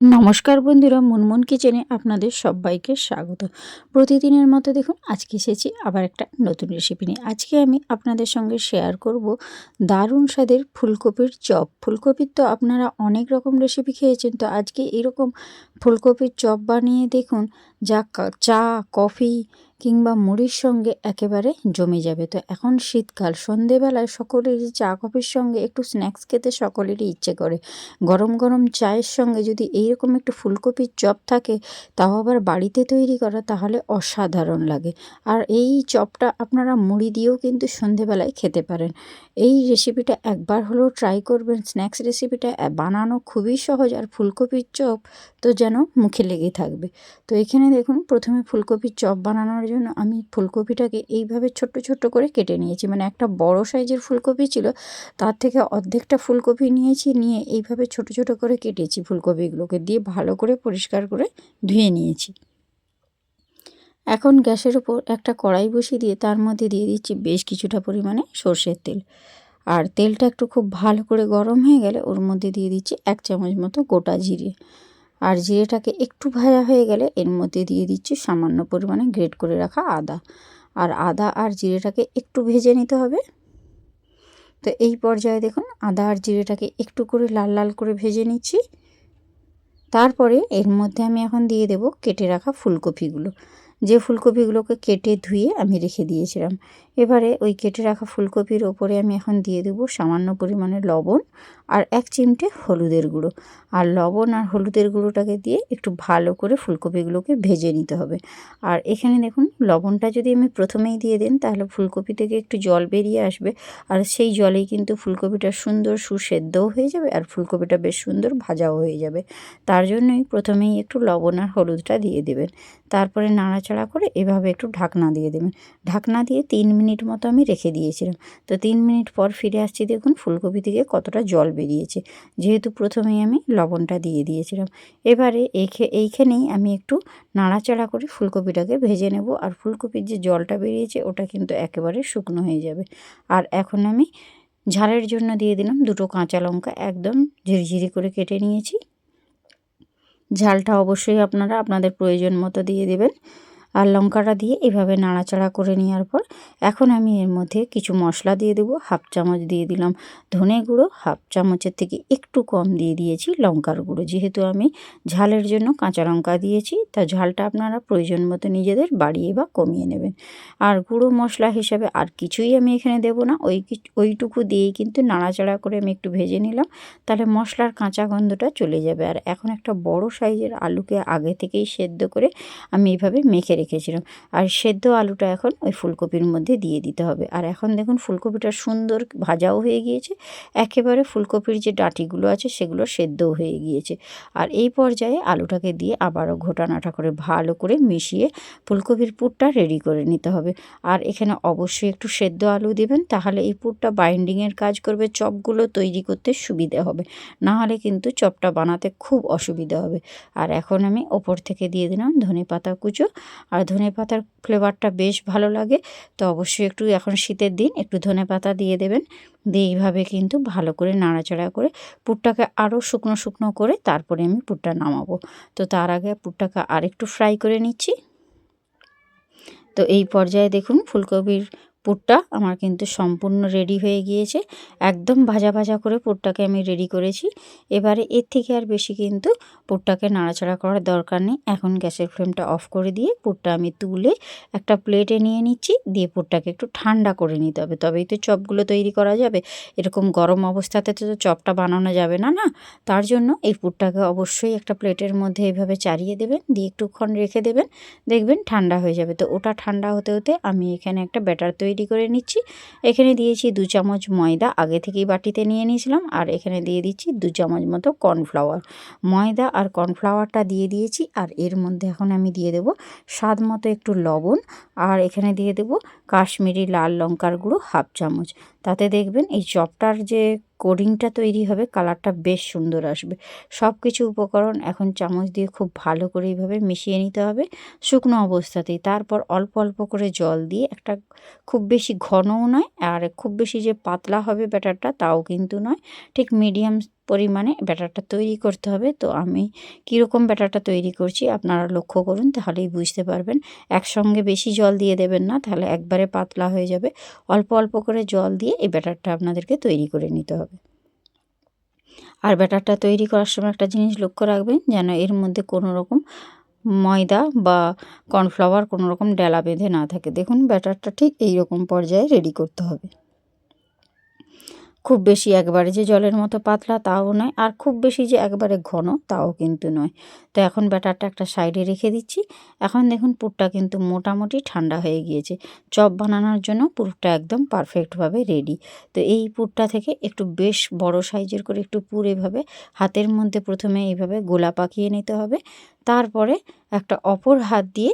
নমস্কার বন্ধুরা, মুনমুন কিচেনে আপনাদের সবাইকে স্বাগত। প্রতিদিনের মতো দেখুন, আজকে এসেছি আবার একটা নতুন রেসিপি নিয়ে। আজকে আমি আপনাদের সঙ্গে শেয়ার করব দারুণ স্বাদের ফুলকপির চপ। ফুলকপির তো আপনারা অনেক রকম রেসিপি খেয়েছেন, তো আজকে এরকম ফুলকপির চপ বানিয়ে দেখুন, যা চা, কফি কিংবা মুড়ির সঙ্গে একেবারে জমে যাবে। তো এখন শীতকাল, সন্ধেবেলায় সকলেরই চা, কফির সঙ্গে একটু স্ন্যাক্স খেতে সকলেরই ইচ্ছে করে। গরম গরম চায়ের সঙ্গে যদি এইরকম একটু ফুলকপির চপ থাকে, তাও আবার বাড়িতে তৈরি করা তাহলে অসাধারণ লাগে। আর এই চপটা আপনারা মুড়ি দিয়েও কিন্তু সন্ধেবেলায় খেতে পারেন। এই রেসিপিটা একবার হলেও ট্রাই করবেন। স্ন্যাক্স রেসিপিটা বানানো খুবই সহজ। আর ফুলকপির চপ তো যেন মুখে লেগে থাকবে। তো এখানে দেখুন, প্রথমে ফুলকপির চপ বানানোর জন্য আমি ফুলকপিটাকে এইভাবে ছোট্ট ছোট্ট করে কেটে নিয়েছি। মানে একটা বড় সাইজের ফুলকপি ছিল, তার থেকে অর্ধেকটা ফুলকপি নিয়েছি, নিয়ে এইভাবে ছোট ছোট করে কেটেছি ফুলকপিগুলোকে, দিয়ে ভালো করে পরিষ্কার করে ধুয়ে নিয়েছি। এখন গ্যাসের ওপর একটা কড়াই বসিয়ে দিয়ে তার মধ্যে দিয়ে দিচ্ছি বেশ কিছুটা পরিমাণে সর্ষের তেল। আর তেলটা একটু খুব ভালো করে গরম হয়ে গেলে ওর মধ্যে দিয়ে দিচ্ছি এক চামচ মতো গোটা জিরে। আর জিরেটাকে একটু ভাজা হয়ে গেলে এর মধ্যে দিয়ে দিচ্ছি সামান্য পরিমাণে গ্রেট করে রাখা আদা। আর আদা আর জিরেটাকে একটু ভেজে নিতে হবে। তো এই পর্যায়ে দেখুন, আদা আর জিরেটাকে একটু করে লাল লাল করে ভেজে নিচ্ছি। তারপরে এর মধ্যে আমি এখন দিয়ে দেব কেটে রাখা ফুলকপিগুলো। যে ফুলকপিগুলোকে কেটে ধুয়ে আমি রেখে দিয়েছিলাম। এবারে ওই কেটে রাখা ফুলকপির ওপরে আমি এখন দিয়ে দেবো সামান্য পরিমাণে লবণ আর এক চিমটে হলুদের গুঁড়ো। আর লবণ আর হলুদের গুঁড়োটাকে দিয়ে একটু ভালো করে ফুলকপিগুলোকে ভেজে নিতে হবে। আর এখানে দেখুন, লবণটা যদি আমি প্রথমেই দিয়ে দেন, তাহলে ফুলকপি থেকে একটু জল বেরিয়ে আসবে। আর সেই জলেই কিন্তু ফুলকপিটা সুন্দর সুসেদ্ধও হয়ে যাবে আর ফুলকপিটা বেশ সুন্দর ভাজাও হয়ে যাবে। তার জন্যই প্রথমেই একটু লবণ আর হলুদটা দিয়ে দেবেন। তারপরে নাড়াচাড়া করে এভাবে একটু ঢাকনা দিয়ে দেবেন। ঢাকনা দিয়ে তিন মিনিট মতো আমি রেখে দিয়েছিলাম। তো তিন মিনিট পর ফিরে আসছি, দেখুন ফুলকপি থেকে কতটা জল বেরিয়েছে। যেহেতু প্রথমেই আমি লবণটা দিয়ে দিয়েছিলাম। এবারে এইখানেই আমি একটু নাড়াচাড়া করে ফুলকপিটাকে ভেজে নেব। আর ফুলকপির যে জলটা বেরিয়েছে, ওটা কিন্তু একেবারে শুকনো হয়ে যাবে। আর এখন আমি ঝালের জন্য দিয়ে দিলাম দুটো কাঁচা লঙ্কা। একদম ঝিরিঝিরি করে কেটে নিয়েছি। ঝালটা অবশ্যই আপনারা আপনাদের প্রয়োজন মতো দিয়ে দেবেন। আর লঙ্কাটা দিয়ে এভাবে নাড়াচাড়া করে নেওয়ার পর এখন আমি এর মধ্যে কিছু মশলা দিয়ে দেবো, হাফ চামচ দিয়ে দিলাম ধনে গুঁড়ো, হাফ চামচের থেকে একটু কম দিয়ে দিয়েছি লঙ্কার গুঁড়ো। যেহেতু আমি ঝালের জন্য কাঁচা লঙ্কা দিয়েছি, তা ঝালটা আপনারা প্রয়োজন মতো নিজেদের বাড়িয়ে বা কমিয়ে নেবেন। আর গুঁড়ো মশলা হিসাবে আর কিছুই আমি এখানে দেব না, ওই ওইটুকু দিয়েই কিন্তু নাড়াচাড়া করে আমি একটু ভেজে নিলাম, তাহলে মশলার কাঁচা গন্ধটা চলে যাবে। আর এখন একটা বড় সাইজের আলুকে আগে থেকেই সেদ্ধ করে আমি এইভাবে মেখে রেখেছিলাম। আর সেদ্ধ আলুটা এখন ওই ফুলকপির মধ্যে দিয়ে দিতে হবে। আর এখন দেখুন ফুলকপিটা সুন্দর ভাজাও হয়ে গিয়েছে। একেবারে ফুলকপির যে ডাঁটিগুলো আছে সেগুলো সেদ্ধও হয়ে গিয়েছে। আর এই পর্যায়ে আলুটাকে দিয়ে আবারও ঘোটানাটা করে ভালো করে মিশিয়ে ফুলকপির পুরটা রেডি করে নিতে হবে। আর এখানে অবশ্যই একটু সেদ্ধ আলু দেবেন, তাহলে এই পুরটা বাইন্ডিংয়ের কাজ করবে, চপগুলো তৈরি করতে সুবিধে হবে। না হলে কিন্তু চপটা বানাতে খুব অসুবিধা হবে। আর এখন আমি ওপর থেকে দিয়ে দিলাম ধনে পাতা কুচো। আর ধনে পাতার ফ্লেভারটা বেশ ভালো লাগে, তো অবশ্যই একটু এখন শীতের দিন, একটু ধনে পাতা দিয়ে দেবেন। দিয়ে এইভাবে কিন্তু ভালো করে নাড়াচাড়া করে পুরটাকে আরও শুকনো শুকনো করে তারপরে আমি পুরটা নামাবো। তো তার আগে পুরটাকে আরেকটু ফ্রাই করে নিচ্ছি। তো এই পর্যায়ে দেখুন ফুলকপির পুরটা আমার কিন্তু সম্পূর্ণ রেডি হয়ে গিয়েছে। একদম ভাজা ভাজা করে পুরটাকে আমি রেডি করেছি। এবারে এর থেকে আর বেশি কিন্তু পুরটাকে নাড়াচাড়া করার দরকার নেই। এখন গ্যাসের ফ্লেমটা অফ করে দিয়ে পুরটা আমি তুলে একটা প্লেটে নিয়ে নিচ্ছি। দিয়ে পুরটাকে একটু ঠান্ডা করে নিতে হবে। তবেই তো চপগুলো তৈরি করা যাবে। এরকম গরম অবস্থাতে তো চপটা বানানো যাবে না না? তার জন্য এই পুরটাকে অবশ্যই একটা প্লেটের মধ্যে এইভাবে চারিয়ে দেবেন। দিয়ে একটুক্ষণ রেখে দেবেন। দেখবেন ঠান্ডা হয়ে যাবে। তো ওটা ঠান্ডা হতে হতে আমি এখানে একটা ব্যাটার তৈরি তৈরি করে নিচ্ছি। এখানে দিয়েছি দু চামচ ময়দা, আগে থেকেই বাটিতে নিয়ে নিয়েছিলাম। আর এখানে দিয়ে দিচ্ছি দু চামচ মতো কর্নফ্লাওয়ার। ময়দা আর কর্নফ্লাওয়ারটা দিয়ে দিয়েছি আর এর মধ্যে এখন আমি দিয়ে দেবো স্বাদ মতো একটু লবণ। আর এখানে দিয়ে দেবো কাশ্মীরি লাল লঙ্কার গুঁড়ো হাফ চামচ। তাতে দেখবেন এই চপটার যে কোডিংটা তৈরি হবে, কালারটা বেশ সুন্দর আসবে। সব কিছু উপকরণ এখন চামচ দিয়ে খুব ভালো করে এইভাবে মিশিয়ে নিতে হবে শুকনো অবস্থাতেই। তারপর অল্প অল্প করে জল দিয়ে একটা খুব বেশি ঘনও নয়, আর খুব বেশি যে পাতলা হবে ব্যাটারটা তাও কিন্তু নয়, ঠিক মিডিয়াম পরিমাণে ব্যাটারটা তৈরি করতে হবে। তো আমি কীরকম ব্যাটারটা তৈরি করছি আপনারা লক্ষ্য করুন, তাহলেই বুঝতে পারবেন। একসঙ্গে বেশি জল দিয়ে দেবেন না, তাহলে একবারে পাতলা হয়ে যাবে। অল্প অল্প করে জল দিয়ে এই ব্যাটারটা আপনাদেরকে তৈরি করে নিতে হবে। আর ব্যাটারটা তৈরি করার সময় একটা জিনিস লক্ষ্য রাখবেন, যেন এর মধ্যে কোনো রকম ময়দা বা কর্নফ্লাওয়ার কোনো রকম ডেলা বেঁধে না থাকে। দেখুন, ব্যাটারটা ঠিক এই রকম পর্যায়ে রেডি করতে হবে। খুব বেশি একবারে যে জলের মতো পাতলা তাও নয়, আর খুব বেশি যে একবারে ঘন তাও কিন্তু নয়। তো এখন ব্যাটারটা একটা সাইডে রেখে দিচ্ছি। এখন দেখুন পুরটা কিন্তু মোটামুটি ঠান্ডা হয়ে গিয়েছে। চপ বানানোর জন্য পুরটা একদম পারফেক্টভাবে রেডি। তো এই পুরটা থেকে একটু বেশ বড় সাইজের করে একটু পুর এভাবে হাতের মধ্যে প্রথমে এইভাবে গোলা পাকিয়ে নিতে হবে। তারপরে একটা অপর হাত দিয়ে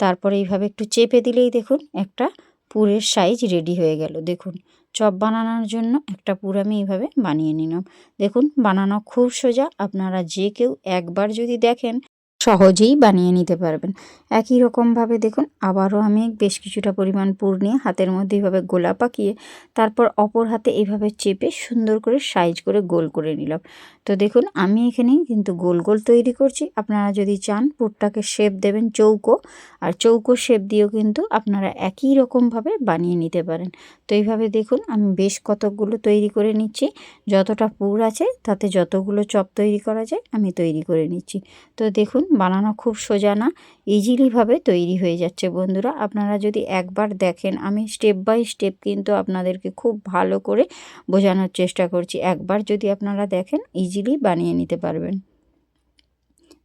তারপরে এইভাবে একটু চেপে দিলেই দেখুন একটা পুরের সাইজ রেডি হয়ে গেল। দেখুন চপ বানানোর জন্য একটা পুর আমি এইভাবে বানিয়ে নিলাম। দেখুন, বানানো খুব সোজা। আপনারা যে কেউ একবার যদি দেখেন, সহজেই বানিয়ে নিতে পারবেন। একই রকমভাবে দেখুন, আবারও আমি বেশ কিছুটা পরিমাণ পুর নিয়ে হাতের মধ্যে এইভাবে গোলা পাকিয়ে, তারপর অপর হাতে এইভাবে চেপে সুন্দর করে সাইজ করে গোল করে নিলাম। তো দেখুন, আমি এখানে কিন্তু গোল গোল তৈরি করছি। আপনারা যদি চান, পুরটাকে শেপ দেবেন চৌকো, আর চৌকো শেপ দিয়েও কিন্তু আপনারা একই রকমভাবে বানিয়ে নিতে পারেন। তো এইভাবে দেখুন, আমি বেশ কতকগুলো তৈরি করে নিচ্ছি। যতটা পুর আছে, তাতে যতগুলো চপ তৈরি করা যায়, আমি তৈরি করে নিচ্ছি। তো দেখুন, বানানো খুব সোজা না, ইজিলিভাবে তৈরি হয়ে যাচ্ছে বন্ধুরা। আপনারা যদি একবার দেখেন, আমি স্টেপ বাই স্টেপ কিন্তু আপনাদেরকে খুব ভালো করে বোঝানোর চেষ্টা করছি। একবার যদি আপনারা দেখেন ইজিলি বানিয়ে নিতে পারবেন।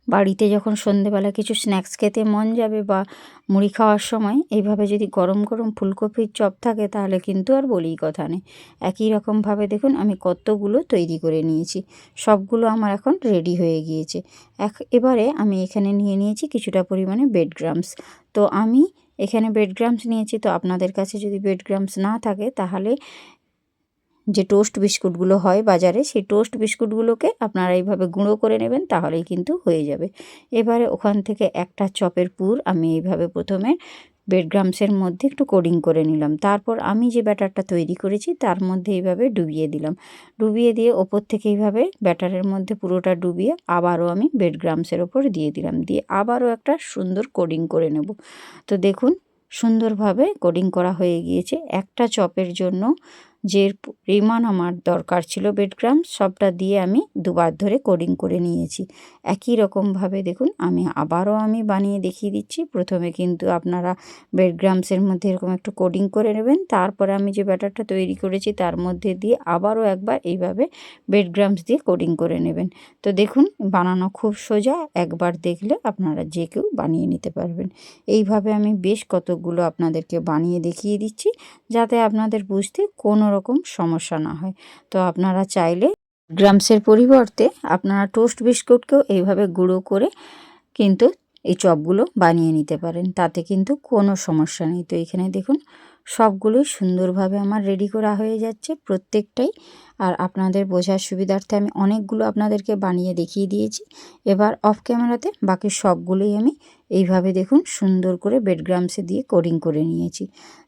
বাড়িতে যখন সন্ধেবেলা কিছু স্ন্যাক্স খেতে মন যাবে বা মুড়ি খাওয়ার সময় এইভাবে যদি গরম গরম ফুলকপির চপ থাকে তাহলে কিন্তু আর বলি কথা নেই। একই রকমভাবে দেখুন আমি কতগুলো তৈরি করে নিয়েছি। সবগুলো আমার এখন রেডি হয়ে গিয়েছে। এক, এবারে আমি এখানে নিয়ে নিয়েছি কিছুটা পরিমাণে বেড গ্রামস তো আমি এখানে বেড গ্রামস নিয়েছি। তো আপনাদের কাছে যদি বেড গ্রামস না থাকে তাহলে যে টোস্ট বিস্কুটগুলো হয় বাজারে, সেই টোস্ট বিস্কুটগুলোকে আপনারা এইভাবে গুঁড়ো করে নেবেন, তাহলেই কিন্তু হয়ে যাবে। এবারে ওখান থেকে একটা চপের পুর আমি এইভাবে প্রথমে বেডগ্রামসের মধ্যে একটু কোডিং করে নিলাম। তারপর আমি যে ব্যাটারটা তৈরি করেছি, তার মধ্যে এইভাবে ডুবিয়ে দিলাম। ডুবিয়ে দিয়ে ওপর থেকে এইভাবে ব্যাটারের মধ্যে পুরোটা ডুবিয়ে আবারও আমি বেডগ্রামসের ওপর দিয়ে দিলাম। দিয়ে আবারও একটা সুন্দর কোডিং করে নেব। তো দেখুন, সুন্দরভাবে কোডিং করা হয়ে গিয়েছে। একটা চপের জন্য যে পরিমাণ আমার দরকার ছিল বেডগ্রাম সবটা দিয়ে আমি দুবার ধরে কোডিং করে নিয়েছি। একই রকমভাবে দেখুন, আমি আবারও আমি বানিয়ে দেখিয়ে দিচ্ছি। প্রথমে কিন্তু আপনারা বেডগ্রামসের মধ্যে এরকম একটু কোডিং করে নেবেন। তারপরে আমি যে ব্যাটারটা তৈরি করেছি, তার মধ্যে দিয়ে আবারও একবার এইভাবে বেডগ্রামস দিয়ে কোডিং করে নেবেন। তো দেখুন, বানানো খুব সোজা, একবার দেখলে আপনারা যে কেউ বানিয়ে নিতে পারবেন। এইভাবে আমি বেশ কতগুলো আপনাদেরকে বানিয়ে দেখিয়ে দিচ্ছি, যাতে আপনাদের বুঝতে কোনো রকম সমস্যা না হয়। তো আপনারা চাইলে গ্রামসের পরিবর্তে আপনারা টোস্ট বিস্কুটকেও এইভাবে গুঁড়ো করে কিন্তু এই চপগুলো বানিয়ে নিতে পারেন। তাতে কিন্তু কোনো সমস্যা নেই। তো এখানে দেখুন সবগুলোই সুন্দরভাবে আমার রেডি করা হয়ে যাচ্ছে প্রত্যেকটাই। আর আপনাদের বোঝার সুবিধার্থে আমি অনেকগুলো আপনাদেরকে বানিয়ে দেখিয়ে দিয়েছি। এবার অফ ক্যামেরাতে বাকি সবগুলোই আমি এইভাবে দেখুন সুন্দর করে বেডগ্রামসে দিয়ে কোডিং করে নিয়েছি।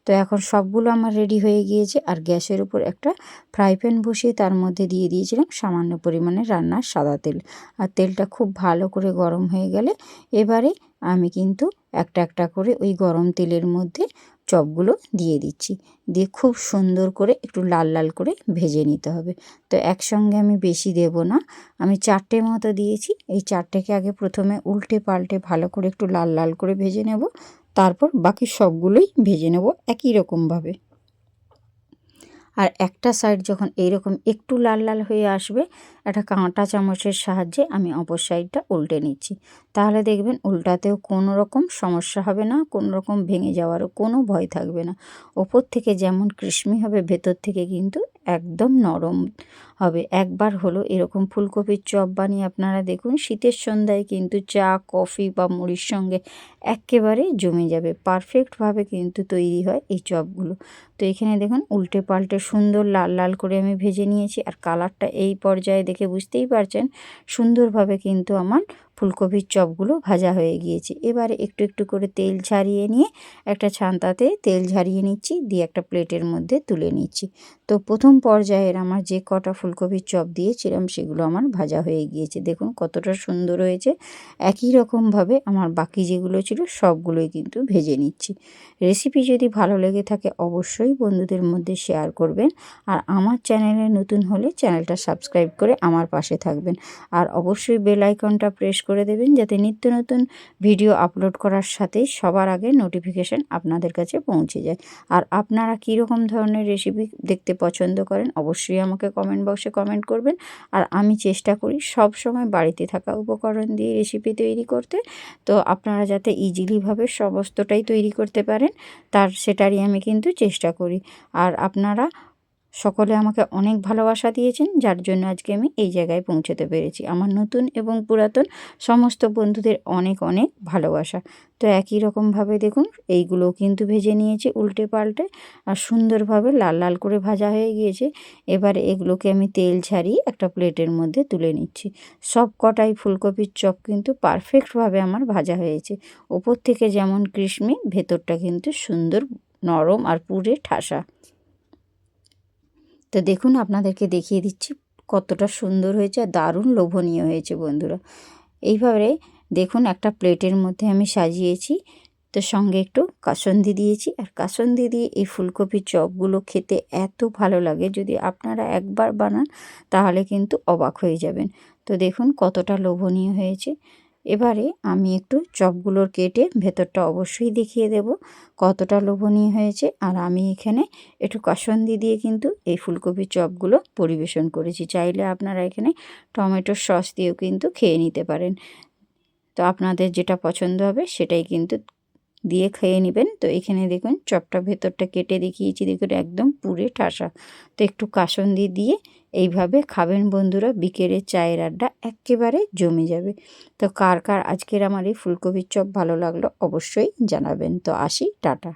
তো এখন সবগুলো আমার রেডি হয়ে গিয়েছে আর গ্যাসের উপর একটা ফ্রাই প্যান বসিয়ে তার মধ্যে দিয়ে দিয়েছিলাম সামান্য পরিমাণে রান্নার সাদা তেল। আর তেলটা খুব ভালো করে গরম হয়ে গেলে এবারে আমি কিন্তু একটা একটা করে ওই গরম তেলের মধ্যে চপগুলো দিয়ে দিচ্ছি। দিয়ে খুব সুন্দর করে একটু লাল লাল করে ভেজে নিতে হবে। তো একসঙ্গে আমি বেশি দেব না। আমি চারটে মতো দিয়েছি। এই চারটেকে আগে প্রথমে উল্টে পাল্টে ভালো করে একটু লাল লাল করে ভেজে নেব। তারপর বাকি সবগুলোই ভেজে নেব একই রকমভাবে। আর একটা সাইড যখন এইরকম একটু লাল লাল হয়ে আসবে, একটা কাঁটা চামচের সাহায্যে আমি অপর সাইডটা উল্টে নিচ্ছি। তাহলে দেখবেন উল্টাতেও কোনো রকম সমস্যা হবে না, কোনো রকম ভেঙে যাওয়ারও কোনো ভয় থাকবে না। ওপর থেকে যেমন কৃষ্মি হবে, ভেতর থেকে কিন্তু একদম নরম হবে। একবার হলো এরকম ফুলকপির চপ বানিয়ে আপনারা দেখুন, শীতের সন্ধ্যায় কিন্তু চা, কফি বা মুড়ির সঙ্গে একেবারে জমে যাবে। পারফেক্টভাবে কিন্তু তৈরি হয় এই চপগুলো। তো এখানে দেখুন, উল্টে পাল্টে সুন্দর লাল লাল করে আমি ভেজে নিয়েছি। আর কালারটা এই পর্যায়ে দেখে বুঝতেই পারছেন, সুন্দরভাবে কিন্তু আমার ফুলকপির চপগুলো ভাজা হয়ে গিয়েছে। এবারে একটু একটু করে তেল ছাড়িয়ে নিয়ে একটা ছান্তাতে তেল ঝারিয়ে নিচ্ছি, দিয়ে একটা প্লেটের মধ্যে তুলে নিচ্ছি। তো প্রথম পর্যায়ের আমার যে কটা ফুলকপির চপ দিয়েছিলাম, সেগুলো আমার ভাজা হয়ে গিয়েছে। দেখুন কতটা সুন্দর হয়েছে। একই রকমভাবে আমার বাকি যেগুলো ছিল, সবগুলোই কিন্তু ভেজে নিচ্ছি। রেসিপি যদি ভালো লেগে থাকে, অবশ্যই বন্ধুদের মধ্যে শেয়ার করবেন। আর আমার চ্যানেলে নতুন হলে চ্যানেলটা সাবস্ক্রাইব করে আমার পাশে থাকবেন। আর অবশ্যই বেল আইকনটা প্রেস করে দেবেন যাতে নিত্য নতুন ভিডিও আপলোড করার সাথেই সবার আগে নোটিফিকেশান আপনাদের কাছে পৌঁছে যায়। আর আপনারা কীরকম ধরনের রেসিপি দেখতে পছন্দ করেন অবশ্যই আমাকে কমেন্ট বক্সে কমেন্ট করবেন। আর আমি চেষ্টা করি সব সময় বাড়িতে থাকা উপকরণ দিয়ে রেসিপি তৈরি করতে। তো আপনারা যাতে ইজিলিভাবে সমস্তটাই তৈরি করতে পারেন, তার সেটারই আমি কিন্তু চেষ্টা করি। আর আপনারা সকলে আমাকে অনেক ভালোবাসা দিয়েছেন, যার জন্য আজকে আমি এই জায়গায় পৌঁছতে পেরেছি। আমার নতুন এবং পুরাতন সমস্ত বন্ধুদের অনেক অনেক ভালোবাসা। তো একই রকমভাবে দেখুন, এইগুলোও কিন্তু ভেজে নিয়েছি উল্টে পাল্টে আর সুন্দরভাবে লাল লাল করে ভাজা হয়ে গিয়েছে। এবার এগুলোকে আমি তেল ছাড়িয়ে একটা প্লেটের মধ্যে তুলে নিচ্ছি। সব কটাই ফুলকপির চপ কিন্তু পারফেক্টভাবে আমার ভাজা হয়েছে। ওপর থেকে যেমন কৃষ্মি ভেতরটা কিন্তু সুন্দর নরম আর পুরে ঠাসা। তো দেখুন, আপনাদেরকে দেখিয়ে দিচ্ছি কতটা সুন্দর হয়েছে আর দারুণ লোভনীয় হয়েছে বন্ধুরা। এইভাবে দেখুন, একটা প্লেটের মধ্যে আমি সাজিয়েছি। তো সঙ্গে একটু কাসন্দি দিয়েছি। আর কাসন্দি দিয়ে এই ফুলকপির চপগুলো খেতে এত ভালো লাগে, যদি আপনারা একবার বানান তাহলে কিন্তু অবাক হয়ে যাবেন। তো দেখুন কতটা লোভনীয় হয়েছে। এবারে আমি একটু চপগুলোর কেটে ভেতরটা অবশ্যই দেখিয়ে দেব কতটা লোভনীয় হয়েছে। আর আমি এখানে একটু কাসন্দি দিয়ে কিন্তু এই ফুলকপির চপগুলো পরিবেশন করেছি। চাইলে আপনারা এখানে টমেটোর সস দিয়েও কিন্তু খেয়ে নিতে পারেন। তো আপনাদের যেটা পছন্দ হবে সেটাই কিন্তু দিয়ে খেয়ে নেবেন। তো এখানে দেখুন চপটা ভেতরটা কেটে দেখিয়েছি। দেখুন একদম পুরে ঠাসা। তো একটু কাসন্দি দিয়ে এইভাবে খাবেন বন্ধুরা বিকেলের চায়ের আড্ডা একেবারে জমে যাবে। তো কার কার আজকের আমার এই ফুলকপির চপ ভালো লাগল অবশ্যই জানাবেন। তো আসি, টাটা।